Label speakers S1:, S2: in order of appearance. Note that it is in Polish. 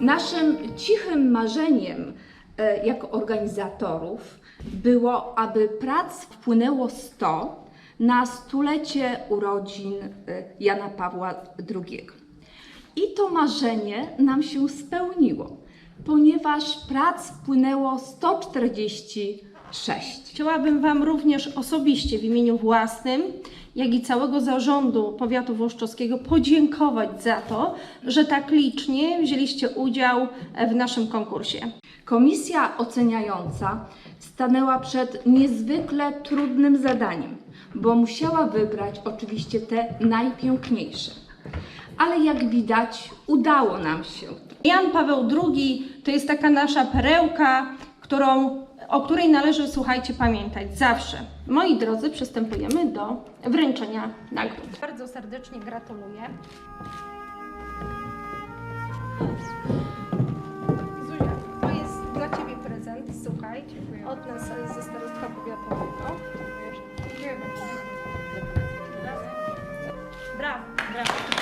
S1: Naszym cichym marzeniem e, jako organizatorów było, aby prac wpłynęło 100 na stulecie urodzin e, Jana Pawła II. I to marzenie nam się spełniło, ponieważ prac wpłynęło 146.
S2: Chciałabym Wam również osobiście w imieniu własnym, jak i całego zarządu powiatu włoszczowskiego podziękować za to, że tak licznie wzięliście udział w naszym konkursie.
S1: Komisja oceniająca stanęła przed niezwykle trudnym zadaniem, bo musiała wybrać oczywiście te najpiękniejsze. Ale jak widać, udało nam się.
S2: Jan Paweł II to jest taka nasza perełka, którą, o której należy, słuchajcie, pamiętać zawsze. Moi drodzy, przystępujemy do wręczenia nagród. Bardzo serdecznie gratuluję. Zuzia, to jest dla Ciebie prezent, słuchaj, od nas ze starostwa powiatowego. Brawo, brawo.